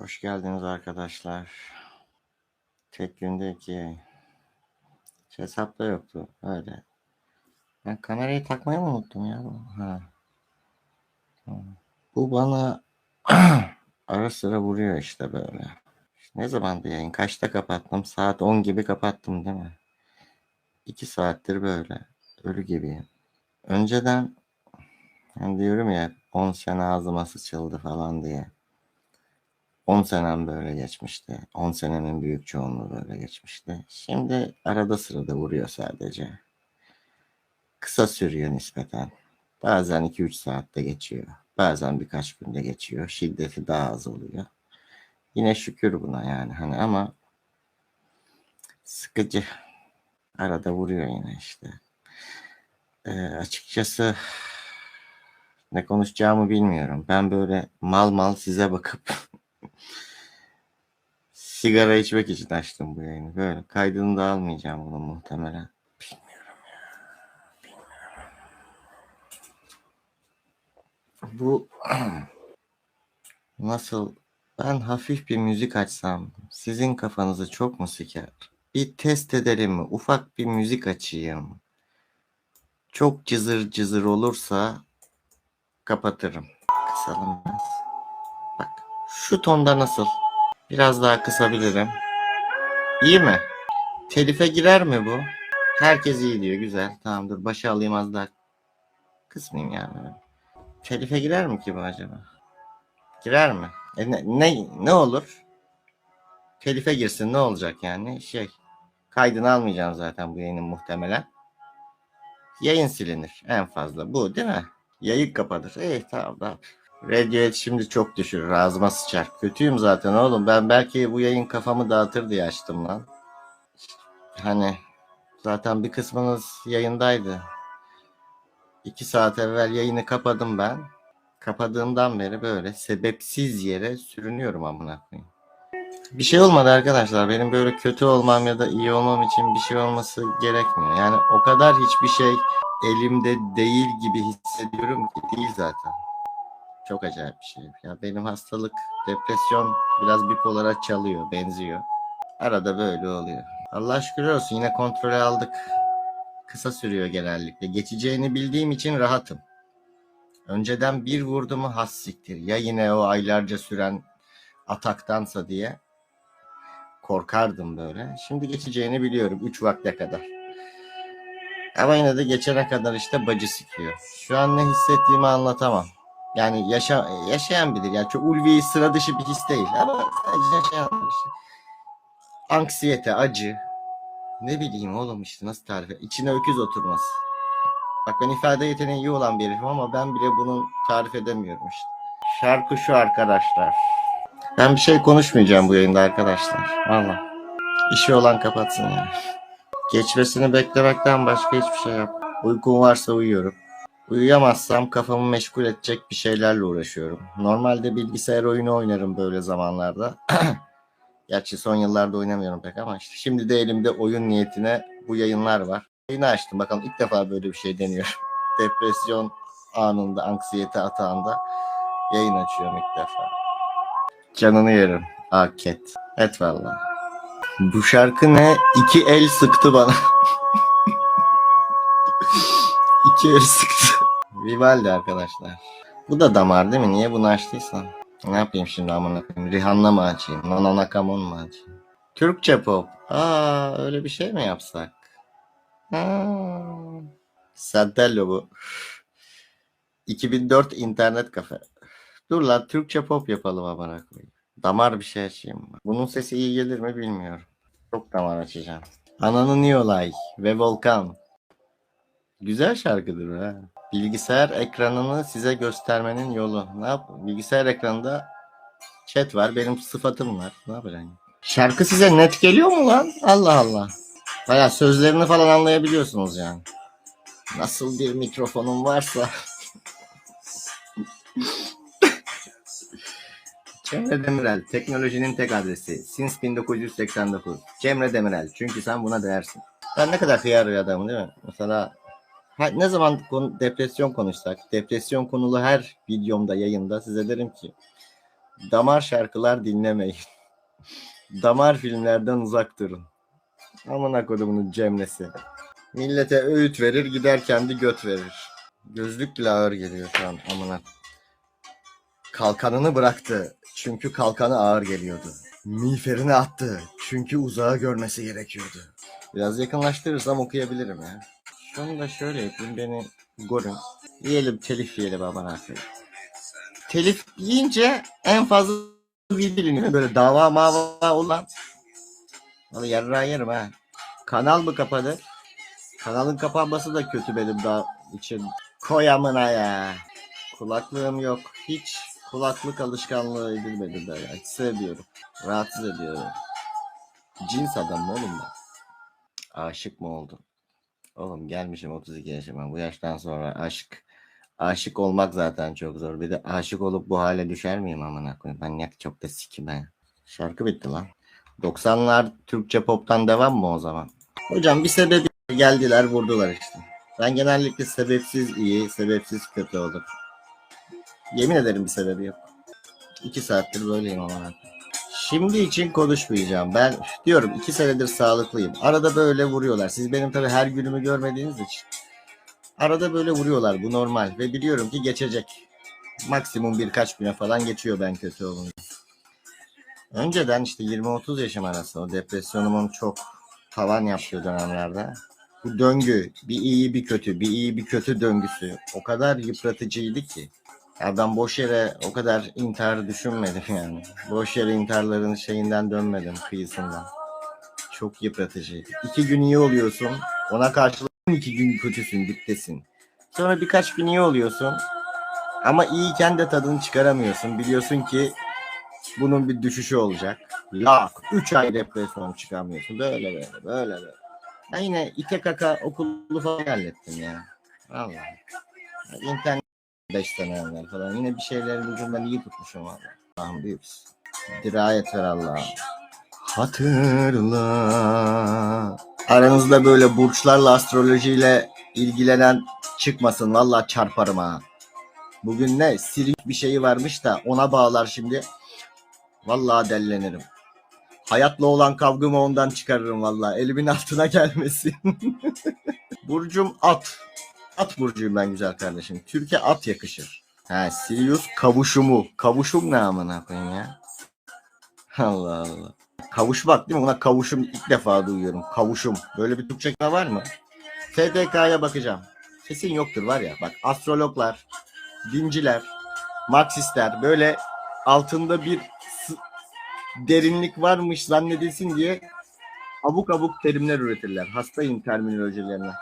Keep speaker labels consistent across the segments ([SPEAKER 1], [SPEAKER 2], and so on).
[SPEAKER 1] Hoş geldiniz arkadaşlar. Tek günde iki yayın. Hesapta yoktu. Öyle. Ben kamerayı takmayı mı unuttum ya? Ha. Bu bana ara sıra vuruyor işte böyle. Ne zamandı yayın? Kaçta kapattım? Saat 10 gibi kapattım değil mi? 2 saattir böyle. Ölü gibiyim. Önceden hani diyorum ya 10 sene ağzıma sıçıldı falan diye. 10 senem böyle geçmişti. 10 senenin büyük çoğunluğu böyle geçmişti. Şimdi arada sırada vuruyor sadece. Kısa sürüyor nispeten. Bazen 2-3 saatte geçiyor. Bazen birkaç günde geçiyor. Şiddeti daha az oluyor. Yine şükür buna yani hani ama sıkıcı. Arada vuruyor yine işte. Ee, açıkçası ne konuşacağımı bilmiyorum. Ben böyle mal mal size bakıp sigara içmek için açtım bu yayını. Böyle kaydını da almayacağım bunu muhtemelen. Bilmiyorum ya. Bilmiyorum. Bu nasıl ben hafif bir müzik açsam sizin kafanızı çok mu siker? Bir test edelim mi? Ufak bir müzik açayım. Çok cızır cızır olursa kapatırım. Kısalım biraz. Şu tonda nasıl? Biraz daha kısabilirim. İyi mi? Telife girer mi bu? Herkes iyi diyor. Güzel. Tamam dur. Başa alayım az daha. Kısmayayım yani. Telife girer mi ki bu acaba? Girer mi? E ne, ne, ne olur? Telife girsin ne olacak yani? Şey. Kaydını almayacağım zaten bu yayının muhtemelen. Yayın silinir en fazla. Bu değil mi? Yayın kapatır. İyi tamam tamam. Radiohead şimdi çok düşürür. Ağzıma sıçar. Kötüyüm zaten oğlum. Ben belki bu yayın kafamı dağıtır diye açtım lan. Hani zaten bir kısmınız yayındaydı. İki saat evvel yayını kapadım ben. Kapadığımdan beri böyle sebepsiz yere sürünüyorum amına koyayım. Bir şey olmadı arkadaşlar. Benim böyle kötü olmam ya da iyi olmam için bir şey olması gerekmiyor. Yani o kadar hiçbir şey elimde değil gibi hissediyorum ki değil zaten. Çok acayip bir şey. Ya benim hastalık, depresyon biraz bipolara çalıyor, benziyor. Arada böyle oluyor. Allah şükür olsun yine kontrolü aldık. Kısa sürüyor genellikle. Geçeceğini bildiğim için rahatım. Önceden bir vurdu mu has siktir. Ya yine o aylarca süren ataktansa diye korkardım böyle. Şimdi geçeceğini biliyorum 3 vakte kadar. Ama yine de geçene kadar işte bacı sikiyor. Şu an ne hissettiğimi anlatamam. Yani yaşa, yaşayan bilir. Yani çok ulvi sıra dışı bir his değil. Ama sadece yaşayan bilir. işte. Anksiyete, acı. Ne bileyim oğlum işte nasıl tarif edeyim. İçine öküz oturması. Bak ben ifade yeteneği iyi olan bir herifim ama ben bile bunu tarif edemiyorum işte. Şarkı şu arkadaşlar. Ben bir şey konuşmayacağım bu yayında arkadaşlar. Valla. İşi olan kapatsın yani. Geçmesini beklemekten başka hiçbir şey yap. Uykum varsa uyuyorum. Uyuyamazsam kafamı meşgul edecek bir şeylerle uğraşıyorum. Normalde bilgisayar oyunu oynarım böyle zamanlarda. Gerçi son yıllarda oynamıyorum pek ama işte şimdi de elimde oyun niyetine bu yayınlar var. Yayını açtım bakalım ilk defa böyle bir şey deniyorum. Depresyon anında, anksiyete atağında yayın açıyorum ilk defa. Canını yerim. Aket. Et valla. Bu şarkı ne? İki el sıktı bana. İki el sıktı. Vivaldi arkadaşlar. Bu da damar değil mi? Niye bunu açtıysam? Ne yapayım şimdi amına koyayım? Rihanna mı açayım? Nana Nakamon mu açayım? Türkçe pop. Aa öyle bir şey mi yapsak? Ha. Santello bu. 2004 internet kafe. Dur lan Türkçe pop yapalım amına koyayım. Damar bir şey açayım. Bunun sesi iyi gelir mi bilmiyorum. Çok damar açacağım. Ananı Niyolay ve Volkan. Güzel şarkıdır ha. Bilgisayar ekranını size göstermenin yolu. Ne yap? Bilgisayar ekranında chat var. Benim sıfatım var. Ne yapacaksın? Şarkı size net geliyor mu lan? Allah Allah. Baya sözlerini falan anlayabiliyorsunuz yani. Nasıl bir mikrofonum varsa. Cemre Demirel, teknolojinin tek adresi. Since 1989. Cemre Demirel, çünkü sen buna değersin. Ben ne kadar hıyar bir adamım değil mi? Mesela ha, ne zaman konu, depresyon konuşsak, depresyon konulu her videomda, yayında size derim ki Damar şarkılar dinlemeyin. Damar filmlerden uzak durun. Amına kodumunun cemlesi. Millete öğüt verir gider kendi göt verir. Gözlük bile ağır geliyor şu an amına. Kalkanını bıraktı. Çünkü kalkanı ağır geliyordu. Miğferini attı. Çünkü uzağı görmesi gerekiyordu. Biraz yakınlaştırırsam okuyabilirim ya. Şunu da şöyle yapayım beni görün. Yiyelim telif yiyelim amına koyayım. Telif yiyince en fazla biliniyor. Böyle dava mava olan. Vallahi yarrağı yerim ha. Kanal mı kapadı? Kanalın kapanması da kötü benim daha için. Koy amına ya. Kulaklığım yok. Hiç kulaklık alışkanlığı edilmedi böyle. Hiç sevmiyorum. Rahatsız ediyorum. Cins adam mı oğlum ben? Aşık mı oldum? Oğlum gelmişim 32 yaşıma. Bu yaştan sonra aşk aşık olmak zaten çok zor. Bir de aşık olup bu hale düşer miyim amına koyayım? Manyak çok da sikim ben. Şarkı bitti lan. 90'lar Türkçe pop'tan devam mı o zaman? Hocam bir sebebi geldiler vurdular işte. Ben genellikle sebepsiz iyi, sebepsiz kötü olur. Yemin ederim bir sebebi yok. İki saattir böyleyim ama. Şimdi için konuşmayacağım. Ben diyorum iki senedir sağlıklıyım. Arada böyle vuruyorlar. Siz benim tabii her günümü görmediğiniz için. Arada böyle vuruyorlar. Bu normal. Ve biliyorum ki geçecek. Maksimum birkaç güne falan geçiyor ben kötü olunca. Önceden işte 20-30 yaşım arası o depresyonumun çok tavan yaptığı dönemlerde bu döngü bir iyi bir kötü bir iyi bir kötü döngüsü o kadar yıpratıcıydı ki. Ya ben boş yere o kadar intihar düşünmedim yani. Boş yere intiharların şeyinden dönmedim kıyısından. Çok yıpratıcıydı. İki gün iyi oluyorsun. Ona karşılık iki gün kötüsün, diptesin. Sonra birkaç gün iyi oluyorsun. Ama iyiyken de tadını çıkaramıyorsun. Biliyorsun ki bunun bir düşüşü olacak. Lak. 3 ay depresyon çıkamıyorsun. Böyle böyle böyle böyle. Ben yine ite kaka okulu falan hallettim ya. Vallahi. İnternet 5 sene evvel falan. Yine bir şeylerin ucundan iyi tutmuşum valla. Allah'ım büyüksün. Dirayet ver Allah'ım. Hatırla. Aranızda böyle burçlarla astrolojiyle ilgilenen çıkmasın. Valla çarparım ha. Bugün ne? Sirik bir şeyi varmış da ona bağlar şimdi. Vallahi dellenirim. Hayatla olan kavgamı ondan çıkarırım vallahi. Elimin altına gelmesin. Burcum at. At burcuyum ben güzel kardeşim. Türkiye at yakışır. Ha Sirius kavuşumu. Kavuşum ne amına koyayım ya? Allah Allah. Kavuşmak değil mi? Ona kavuşum ilk defa duyuyorum. Kavuşum. Böyle bir Türkçe var mı? TDK'ya bakacağım. Kesin yoktur var ya. Bak astrologlar, dinciler, Marksistler böyle altında bir derinlik varmış zannedilsin diye abuk abuk terimler üretirler. Hastayım terminolojilerine.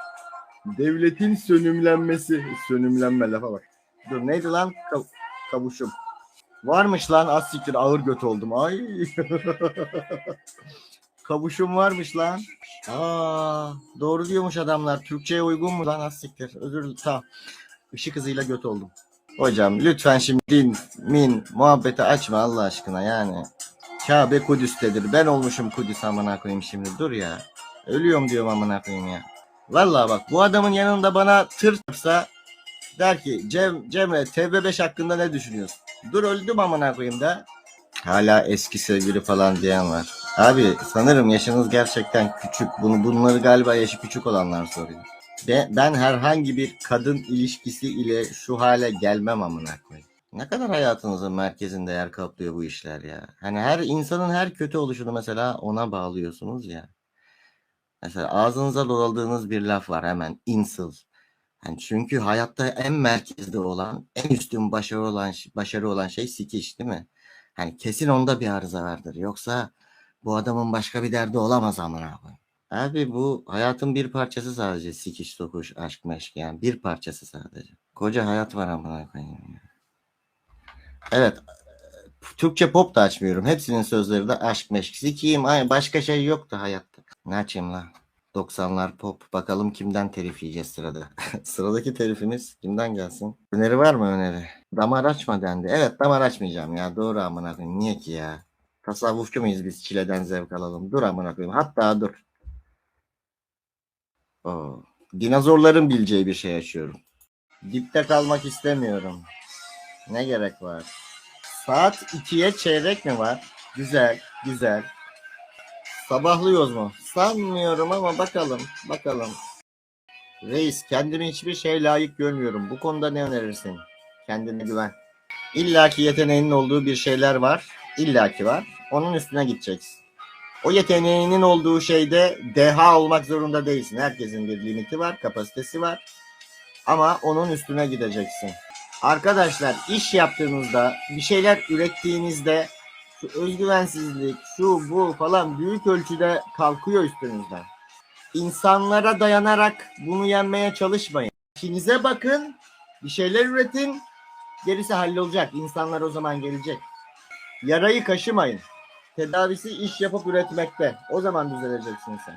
[SPEAKER 1] Devletin sönümlenmesi. Sönümlenme lafa bak. Dur neydi lan? Kav- kavuşum. Varmış lan az siktir ağır göt oldum. Ay. Kavuşum varmış lan. Aa, doğru diyormuş adamlar. Türkçe'ye uygun mu lan az siktir. Özür. Tamam. Işık hızıyla göt oldum. Hocam lütfen şimdi din, min, muhabbeti açma Allah aşkına yani. Kabe Kudüs'tedir. Ben olmuşum Kudüs amına koyayım şimdi. Dur ya. Ölüyorum diyorum amına koyayım ya. Vallahi bak bu adamın yanında bana tır yapsa der ki Cem, Cemre TB5 hakkında ne düşünüyorsun? Dur öldüm amına koyayım da. Hala eski sevgili falan diyen var. Abi sanırım yaşınız gerçekten küçük. Bunu bunları galiba yaşı küçük olanlar soruyor. Ben, ben herhangi bir kadın ilişkisi ile şu hale gelmem amına koyayım. Ne kadar hayatınızın merkezinde yer kaplıyor bu işler ya. Hani her insanın her kötü oluşunu mesela ona bağlıyorsunuz ya. Mesela ağzınıza doladığınız bir laf var hemen insıl. Yani çünkü hayatta en merkezde olan, en üstün başarı olan başarı olan şey sikiş değil mi? Hani kesin onda bir arıza vardır. Yoksa bu adamın başka bir derdi olamaz amına koyayım. Abi bu hayatın bir parçası sadece sikiş, tokuş, aşk, meşk yani bir parçası sadece. Koca hayat var amına koyayım ya. Evet. Türkçe pop da açmıyorum. Hepsinin sözleri de aşk, meşk, sikiyim. Ay başka şey yoktu hayatta. Ne açayım lan? 90'lar pop. Bakalım kimden telif yiyeceğiz sırada. Sıradaki telifimiz kimden gelsin? Öneri var mı öneri? Damar açma dendi. Evet damar açmayacağım ya. Doğru amına koyayım. Niye ki ya? Tasavvufçu muyuz biz çileden zevk alalım? Dur amına koyayım. Hatta dur. Oo. Dinozorların bileceği bir şey açıyorum. Dipte kalmak istemiyorum. Ne gerek var? Saat 2'ye çeyrek mi var? Güzel, güzel. Sabahlıyoruz mu? Sanmıyorum ama bakalım, bakalım. Reis, kendimi hiçbir şey layık görmüyorum. Bu konuda ne önerirsin? Kendine güven. İlla ki yeteneğinin olduğu bir şeyler var. İlla ki var. Onun üstüne gideceksin. O yeteneğinin olduğu şeyde deha olmak zorunda değilsin. Herkesin bir limiti var, kapasitesi var. Ama onun üstüne gideceksin. Arkadaşlar iş yaptığınızda, bir şeyler ürettiğinizde şu özgüvensizlik, şu bu falan büyük ölçüde kalkıyor üstünüzden. İnsanlara dayanarak bunu yenmeye çalışmayın. İşinize bakın, bir şeyler üretin, gerisi hallolacak. İnsanlar o zaman gelecek. Yarayı kaşımayın. Tedavisi iş yapıp üretmekte. O zaman düzeleceksin sen.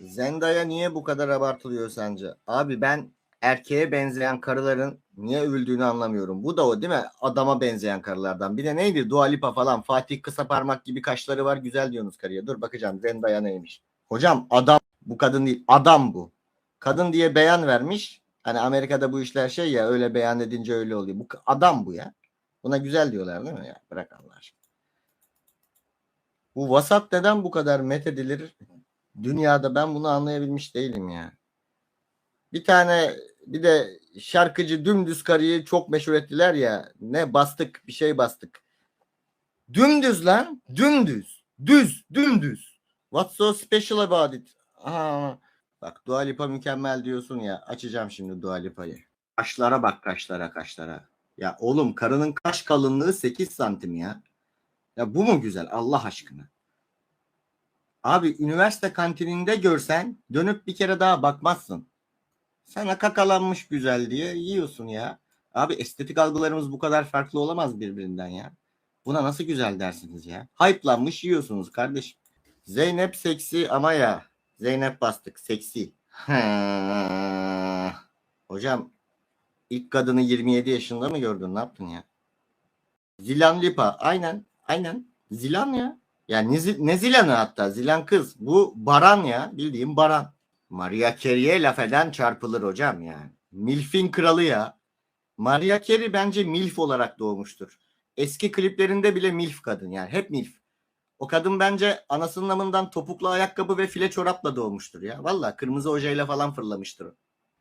[SPEAKER 1] Zendaya niye bu kadar abartılıyor sence? Abi ben erkeğe benzeyen karıların niye övüldüğünü anlamıyorum. Bu da o değil mi? Adama benzeyen karılardan. Bir de neydi? Dua Lipa falan. Fatih kısa parmak gibi kaşları var. Güzel diyorsunuz karıya. Dur bakacağım Zendaya neymiş. Hocam adam bu kadın değil. Adam bu. Kadın diye beyan vermiş. Hani Amerika'da bu işler şey ya öyle beyan edince öyle oluyor. Bu adam bu ya. Buna güzel diyorlar değil mi ya? Bırak Allah aşkına. Bu WhatsApp neden bu kadar methedilir? Dünyada ben bunu anlayabilmiş değilim ya. Bir tane bir de şarkıcı dümdüz karıyı çok meşhur ettiler ya. Ne bastık bir şey bastık. Dümdüz lan. Dümdüz. Düz. Dümdüz. What's so special about it? Aa, bak Dua Lipa mükemmel diyorsun ya. Açacağım şimdi Dua Lipa'yı. Kaşlara bak kaşlara kaşlara. Ya oğlum karının kaş kalınlığı 8 santim ya. Ya bu mu güzel Allah aşkına? Abi üniversite kantininde görsen dönüp bir kere daha bakmazsın. Sana kakalanmış güzel diye yiyorsun ya. Abi estetik algılarımız bu kadar farklı olamaz birbirinden ya. Buna nasıl güzel dersiniz ya? Hype'lanmış yiyorsunuz kardeşim. Zeynep seksi ama ya. Zeynep bastık seksi. Hocam ilk kadını 27 yaşında mı gördün? Ne yaptın ya? Zilan Lipa. Aynen. Aynen. Zilan ya. Yani ne, ne Zilan'ı hatta? Zilan kız. Bu Baran ya. Bildiğim Baran. Maria Carey'e laf eden çarpılır hocam yani. Milf'in kralı ya. Maria Carey bence Milf olarak doğmuştur. Eski kliplerinde bile Milf kadın yani. Hep Milf. O kadın bence anasının amından topuklu ayakkabı ve file çorapla doğmuştur ya. Valla kırmızı ojeyle falan fırlamıştır.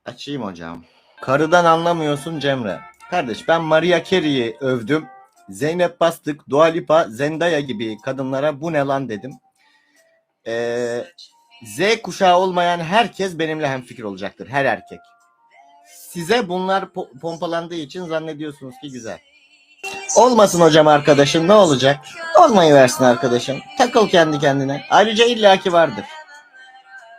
[SPEAKER 1] Açayım hocam. Karıdan anlamıyorsun Cemre. Kardeş ben Maria Carey'i övdüm. Zeynep Bastık, Dua Lipa, Zendaya gibi kadınlara bu ne lan dedim. Ee, Z kuşağı olmayan herkes benimle hemfikir olacaktır. Her erkek. Size bunlar po- pompalandığı için zannediyorsunuz ki güzel. Olmasın hocam arkadaşım ne olacak? Olmayı versin arkadaşım. Takıl kendi kendine. Ayrıca illaki vardır.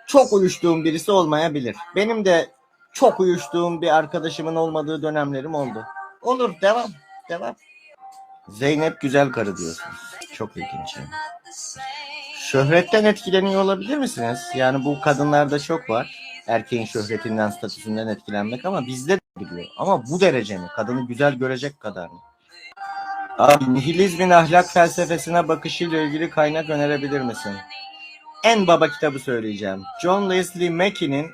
[SPEAKER 1] Çok uyuştuğum birisi olmayabilir. Benim de çok uyuştuğum bir arkadaşımın olmadığı dönemlerim oldu. Olur devam. Devam. Zeynep güzel karı diyorsunuz. Çok ilginç. Şöhretten etkileniyor olabilir misiniz? Yani bu kadınlarda çok var. Erkeğin şöhretinden, statüsünden etkilenmek ama bizde de biliyor. Ama bu derece mi? Kadını güzel görecek kadar mı? Abi nihilizmin ahlak felsefesine bakışıyla ilgili kaynak önerebilir misin? En baba kitabı söyleyeceğim. John Leslie Mackey'nin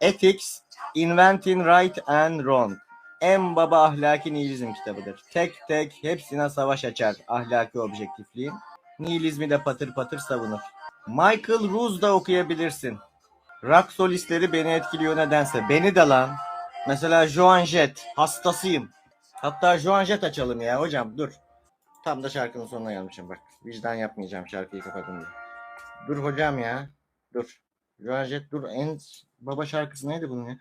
[SPEAKER 1] Ethics, Inventing Right and Wrong. En baba ahlaki nihilizm kitabıdır. Tek tek hepsine savaş açar ahlaki objektifliğin. Nihilizmi de patır patır savunur. Michael Ruse da okuyabilirsin. Rock solistleri beni etkiliyor nedense. Beni de lan. Mesela Joan Jett. Hastasıyım. Hatta Joan Jett açalım ya hocam dur. Tam da şarkının sonuna gelmişim bak. Vicdan yapmayacağım şarkıyı kapadım diye. Dur hocam ya. Dur. Joan Jett dur. En baba şarkısı neydi bunun ya?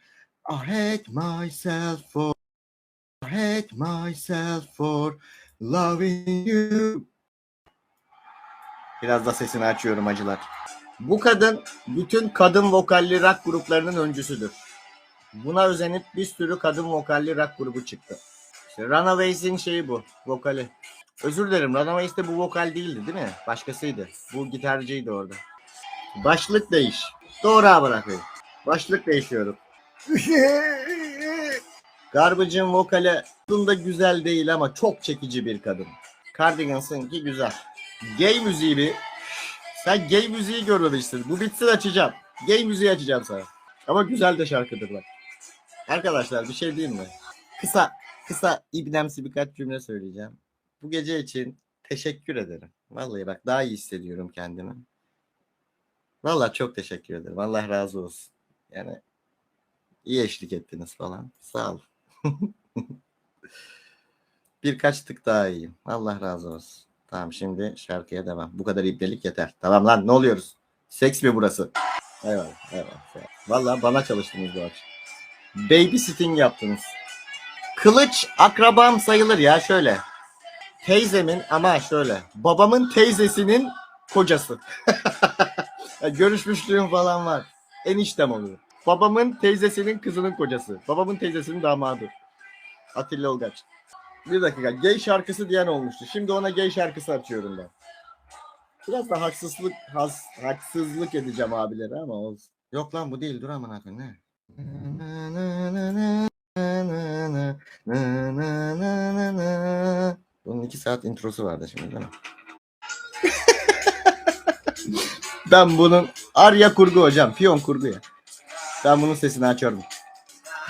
[SPEAKER 1] I hate myself for I hate myself for loving you. Biraz da sesini açıyorum acılar. Bu kadın bütün kadın vokalli rock gruplarının öncüsüdür. Buna özenip bir sürü kadın vokalli rock grubu çıktı. İşte Runaways'in şeyi bu, vokali. Özür dilerim, Runaways'te bu vokal değildi değil mi? Başkasıydı. Bu gitarcıydı orada. Başlık değiş. Doğru bırakayım. Başlık değişiyorum. Garbage'ın vokali aslında güzel değil ama çok çekici bir kadın. Cardigans'ınki güzel. Gay müziği bir. Sen gay müziği görmemişsin. Bu bitsin açacağım. Gay müziği açacağım sana. Ama güzel de şarkıdır bak. Arkadaşlar bir şey diyeyim mi? Kısa, kısa ibnemsi birkaç cümle söyleyeceğim. Bu gece için teşekkür ederim. Vallahi bak daha iyi hissediyorum kendimi. Vallahi çok teşekkür ederim. Allah razı olsun. Yani iyi eşlik ettiniz falan. Sağ ol. Birkaç tık daha iyiyim. Allah razı olsun. Tamam şimdi şarkıya devam. Bu kadar ibnelik yeter. Tamam lan ne oluyoruz? Seks mi burası? Eyvallah. Eyvallah. Vallahi bana çalıştınız bu akşam. Babysitting yaptınız. Kılıç akrabam sayılır ya şöyle. Teyzemin ama şöyle. Babamın teyzesinin kocası. Görüşmüşlüğüm falan var. Eniştem oluyor. Babamın teyzesinin kızının kocası. Babamın teyzesinin damadı. Atilla Olgaç. Bir dakika. Gay şarkısı diyen olmuştu. Şimdi ona gay şarkısı açıyorum ben. Biraz da haksızlık has, haksızlık edeceğim abilere ama olsun. Yok lan bu değil. Dur aman akın ne? Bunun iki saat introsu vardı şimdi değil mi? ben bunun Arya kurgu hocam. Piyon kurgu ya. Ben bunun sesini açıyorum.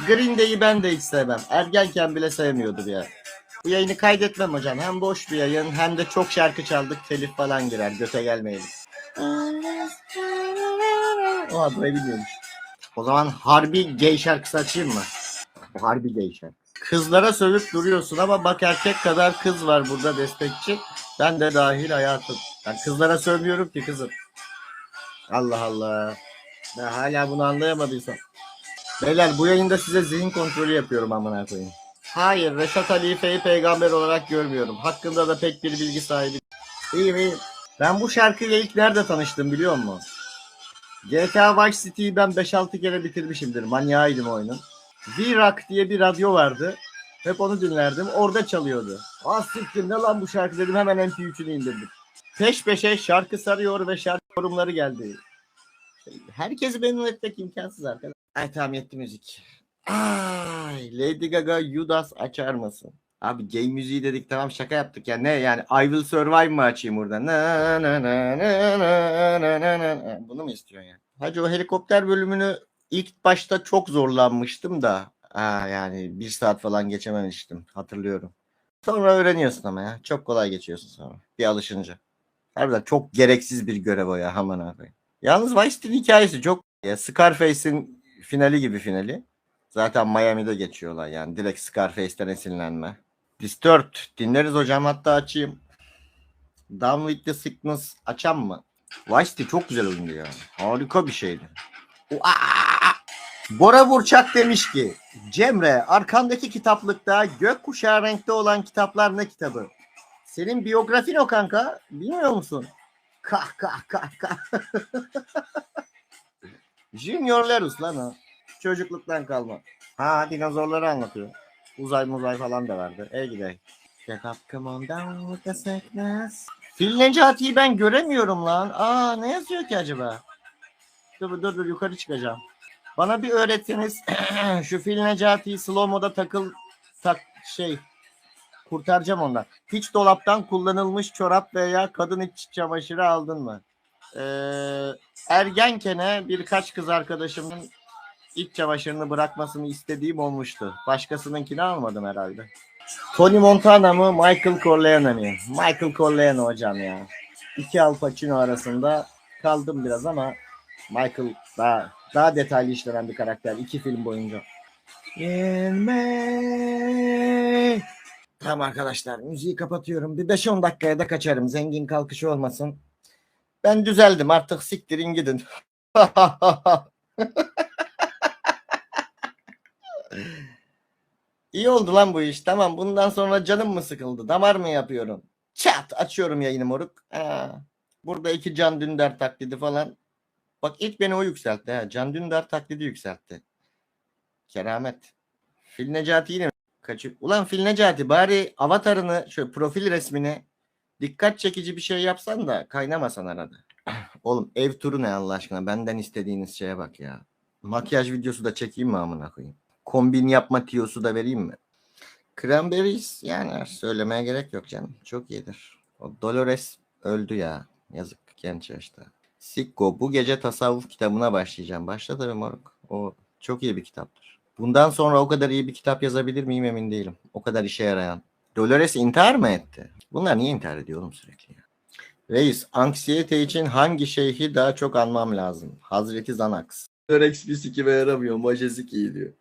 [SPEAKER 1] Green Day'i ben de hiç sevmem. Ergenken bile sevmiyordum ya. Bu yayını kaydetmem hocam. Hem boş bir yayın hem de çok şarkı çaldık. Telif falan girer. Göte gelmeyelim. O adayı biliyormuş. O zaman harbi gay şarkısı açayım mı? Harbi gay şarkı. Kızlara sövüp duruyorsun ama bak erkek kadar kız var burada destekçi. Ben de dahil hayatım. Ben kızlara sövmüyorum ki kızım. Allah Allah. Ben hala bunu anlayamadıysam. Beyler bu yayında size zihin kontrolü yapıyorum amına koyayım. Hayır Reşat Halife'yi peygamber olarak görmüyorum. Hakkında da pek bir bilgi sahibi. İyiyim iyiyim. Ben bu şarkıyla ilk nerede tanıştım biliyor musun? GTA Vice City'yi ben 5-6 kere bitirmişimdir. Manyağıydım oyunun. V-Rock diye bir radyo vardı. Hep onu dinlerdim. Orada çalıyordu. Ah siktir ne lan bu şarkı dedim hemen MP3'ünü indirdim. Peş peşe şarkı sarıyor ve şarkı yorumları geldi. Herkesi memnun etmek imkansız arkadaşlar. Ay tamam yetti müzik. Ay Lady Gaga Judas açar mısın? Abi gay müziği dedik tamam şaka yaptık ya. Ne yani I Will Survive mı açayım burada? Na, na, na, na, na, na, na, na. Bunu mu istiyorsun yani? Hacı o helikopter bölümünü ilk başta çok zorlanmıştım da. Ha, yani bir saat falan geçememiştim hatırlıyorum. Sonra öğreniyorsun ama ya. Çok kolay geçiyorsun sonra. Bir alışınca. Harbiden çok gereksiz bir görev o ya. Aman abi. Yalnız Vice hikayesi çok ya Scarface'in finali gibi finali. Zaten Miami'de geçiyorlar yani. Direkt Scarface'ten esinlenme. Disturbed dinleriz hocam hatta açayım. Down with the Sickness açam mı? Vice çok güzel oyundu ya. Harika bir şeydi. Bora Burçak demiş ki Cemre arkandaki kitaplıkta gökkuşağı renkte olan kitaplar ne kitabı? Senin biyografin o kanka. Bilmiyor musun? Kah kah kah kah. Junior Lerus lan o. Çocukluktan kalma. Ha dinozorları anlatıyor. Uzay muzay falan da vardı. Ey gidey. Get up ben göremiyorum lan. Aa ne yazıyor ki acaba? Dur dur dur yukarı çıkacağım. Bana bir öğretseniz şu Fil Necati'yi slow moda takıl tak şey kurtaracağım ondan. Hiç dolaptan kullanılmış çorap veya kadın iç çamaşırı aldın mı? Ee, ergenkene birkaç kız arkadaşımın iç çamaşırını bırakmasını istediğim olmuştu. Başkasınınkini almadım herhalde. Tony Montana mı Michael Corleone mi? Michael Corleone hocam ya. İki Al Pacino arasında kaldım biraz ama Michael daha daha detaylı işlenen bir karakter iki film boyunca. Gelme. Tamam arkadaşlar müziği kapatıyorum. Bir 5-10 dakikaya da kaçarım. Zengin kalkışı olmasın. Ben düzeldim artık siktirin gidin. İyi oldu lan bu iş. Tamam bundan sonra canım mı sıkıldı? Damar mı yapıyorum? Çat açıyorum yayını moruk. Ha. Burada iki Can Dündar taklidi falan. Bak ilk beni o yükseltti. Ha. Can Dündar taklidi yükseltti. Keramet. Fil Necati yine mi? Kaçı... Ulan Fil Necati bari avatarını şöyle profil resmini dikkat çekici bir şey yapsan da kaynamasan arada. Oğlum ev turu ne Allah aşkına? Benden istediğiniz şeye bak ya. Makyaj videosu da çekeyim mi amına koyayım? Kombin yapma tiyosu da vereyim mi? Cranberries yani söylemeye gerek yok canım. Çok iyidir. O Dolores öldü ya. Yazık genç yaşta. Sikko bu gece tasavvuf kitabına başlayacağım. Başla tabii moruk. O çok iyi bir kitaptır. Bundan sonra o kadar iyi bir kitap yazabilir miyim emin değilim. O kadar işe yarayan. Dolores intihar mı etti? Bunlar niye intihar ediyor oğlum sürekli ya? Reis, anksiyete için hangi şeyhi daha çok anmam lazım? Hazreti Zanax. Rex bir sikime yaramıyor. Majesik iyi diyor.